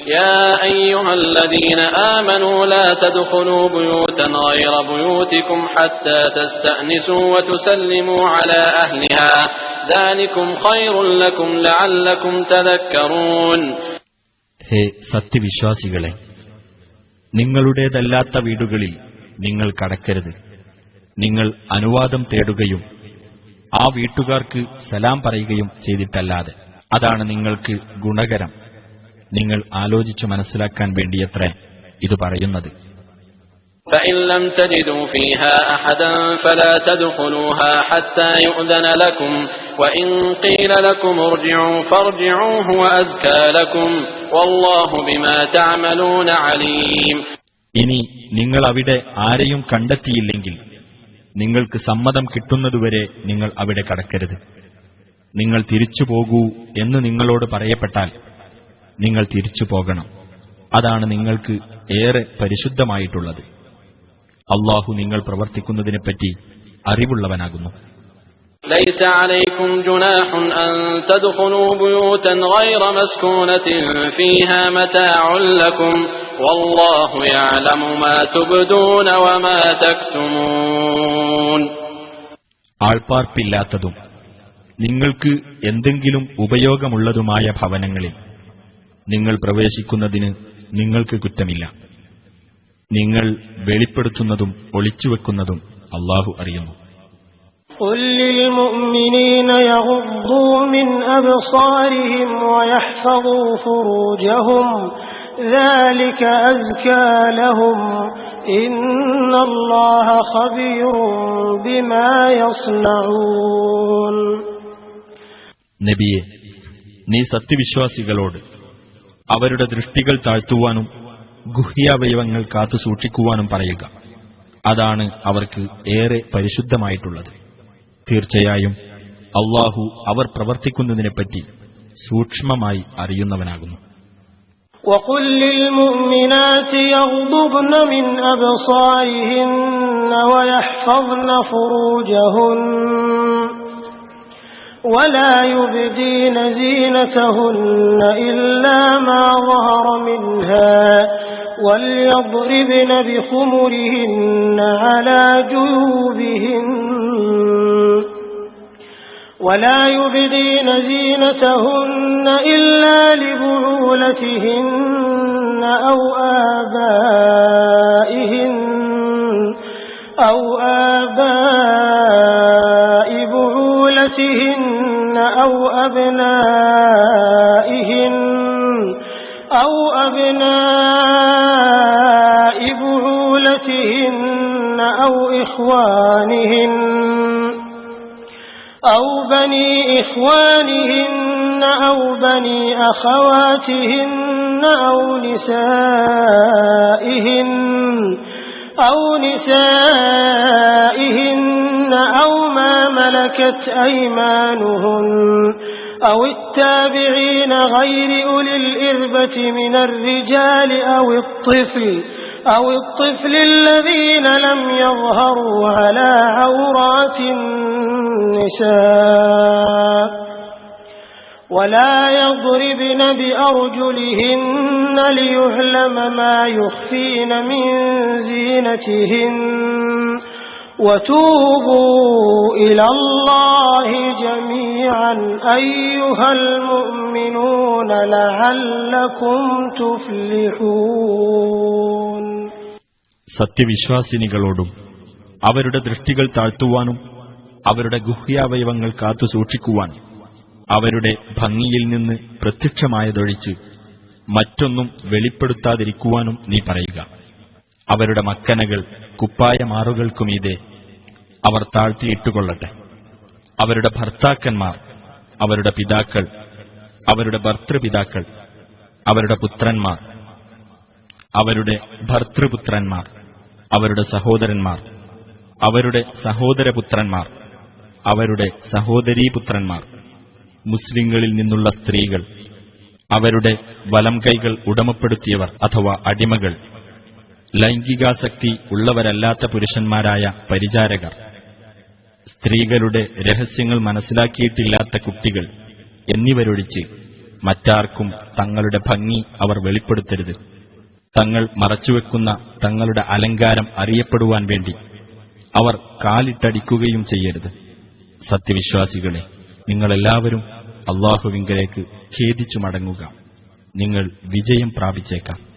يا أيها الذين آمنوا لا تدخلوا بيوتا غير بيوتكم حتى تستأنسوا وتسلموا على أهلها ذلكم خير لكم لعلكم تذكرون ഹേ സത്യവിശ്വാസികളെ നിങ്ങളുടേതല്ലാത്ത വീടുകളിൽ നിങ്ങൾ കടക്കരുത് നിങ്ങൾ അനുവാദം തേടുകയും ആ വീട്ടുകാർക്ക് സലാം പറയുകയും ചെയ്തിട്ടല്ലാതെ അതാണ് നിങ്ങൾക്ക് ഗുണകരം നിങ്ങൾ ആലോചിച്ചു മനസ്സിലാക്കാൻ വേണ്ടിയത്ര ഇത് പറയുന്നത്. ഇനി നിങ്ങൾ അവിടെ ആരെയും കണ്ടെത്തിയില്ലെങ്കിൽ നിങ്ങൾക്ക് സമ്മതം കിട്ടുന്നതുവരെ നിങ്ങൾ അവിടെ കടക്കരുത്. നിങ്ങൾ തിരിച്ചു പോകൂ എന്ന് നിങ്ങളോട് പറയപ്പെട്ടാൽ നിങ്ങൾ തിരിച്ചു പോകണം അതാണ് നിങ്ങൾക്ക് ഏറെ പരിശുദ്ധമായിട്ടുള്ളത് അള്ളാഹു നിങ്ങൾ പ്രവർത്തിക്കുന്നതിനെപ്പറ്റി അറിവുള്ളവനാകുന്നു ليس عليكم جناح أن تدخلوا بيوتا غير مسكونة فيها متاع لكم والله يعلم ما تبدون وما تكتمون ആൾപ്പാർപ്പില്ലാത്തതും നിങ്ങൾക്ക് എന്തെങ്കിലും ഉപയോഗമുള്ളതുമായ ഭവനങ്ങളിൽ നിങ്ങൾ പ്രവേശിക്കുന്നതിന് നിങ്ങൾക്ക് കുറ്റമില്ല നിങ്ങൾ വെളിപ്പെടുത്തുന്നതും ഒളിച്ചുവെക്കുന്നതും അള്ളാഹു അറിയുന്നു قل للمؤمنين يغضوا من أبصارهم ويحفظوا فروجهم ذلك أزكى لهم إن الله خبير بما يصنعون നബിയെ നീ സത്യവിശ്വാസികളോട് അവരുടെ ദൃഷ്ടികൾ താഴ്ത്തുവാനും ഗുഹ്യാവയവങ്ങൾ കാത്തു സൂക്ഷിക്കുവാനും പറയുക അതാണ് അവർക്ക് ഏറെ പരിശുദ്ധമായിട്ടുള്ളത് തീർച്ചയായും അള്ളാഹു അവർ പ്രവർത്തിക്കുന്നതിനെപ്പറ്റി സൂക്ഷ്മമായി അറിയുന്നവനാകുന്നു وقل للمؤمنات يغضبن من أبصارهن ويحفظن فروجهن ولا يبدين زينتهن إلا ما ظهر منها وليضربن بخمرهن على جيوبهن ولا يبدين زينتهن إلا لبعولتهن أو إخوانهن أو بني إخوانهن أو بني أخواتهن أو نسائهن أو نسائهن أو ما ملكت أيمانهن أو التابعين غير أولي الإربة من الرجال أو الطفل أو الطفل الذين لم يظهروا على عورات النساء ولا يضربن بأرجلهن ليعلم ما يخفين من زينتهن وتوبوا إلى الله جميعا أيها المؤمنون لعلكم تفلحون സത്യവിശ്വാസിനികളോടും അവരുടെ ദൃഷ്ടികൾ താഴ്ത്തുവാനും അവരുടെ ഗുഹ്യാവയവങ്ങൾ കാത്തു സൂക്ഷിക്കുവാൻ അവരുടെ ഭംഗിയിൽ നിന്ന് പ്രത്യക്ഷമായതൊഴിച്ച് മറ്റൊന്നും വെളിപ്പെടുത്താതിരിക്കുവാനും നീ പറയുക. അവരുടെ മക്കനകൾ കുപ്പായമാറുകൾക്കുമീതെ അവർ താഴ്ത്തിയിട്ടുകൊള്ളട്ടെ. അവരുടെ ഭർത്താക്കന്മാർ അവരുടെ പിതാക്കൾ അവരുടെ ഭർത്തൃപിതാക്കൾ അവരുടെ പുത്രന്മാർ അവരുടെ ഭർത്തൃപുത്രന്മാർ അവരുടെ സഹോദരന്മാർ. അവരുടെ സഹോദരപുത്രന്മാർ. അവരുടെ സഹോദരീപുത്രന്മാർ. മുസ്ലിങ്ങളിൽ നിന്നുള്ള സ്ത്രീകൾ. അവരുടെ വലം കൈകൾ ഉടമപ്പെടുത്തിയവർ അഥവാ അടിമകൾ. ലൈംഗികാസക്തി ഉള്ളവരല്ലാത്ത പുരുഷന്മാരായ പരിചാരകർ. സ്ത്രീകളുടെ രഹസ്യങ്ങൾ മനസ്സിലാക്കിയിട്ടില്ലാത്ത കുട്ടികൾ എന്നിവരൊഴിച്ച് മറ്റാർക്കും തങ്ങളുടെ ഭംഗി അവർ വെളിപ്പെടുത്തരുത്. തങ്ങൾ മറച്ചുവെക്കുന്ന തങ്ങളുടെ അലങ്കാരം അറിയപ്പെടുവാൻ വേണ്ടി അവർ കാലിട്ടടിക്കുകയും ചെയ്യരുത്. സത്യവിശ്വാസികളെ നിങ്ങളെല്ലാവരും അള്ളാഹുവിങ്കലേക്ക് ഖേദിച്ചു മടങ്ങുക. നിങ്ങൾ വിജയം പ്രാപിച്ചേക്കാം.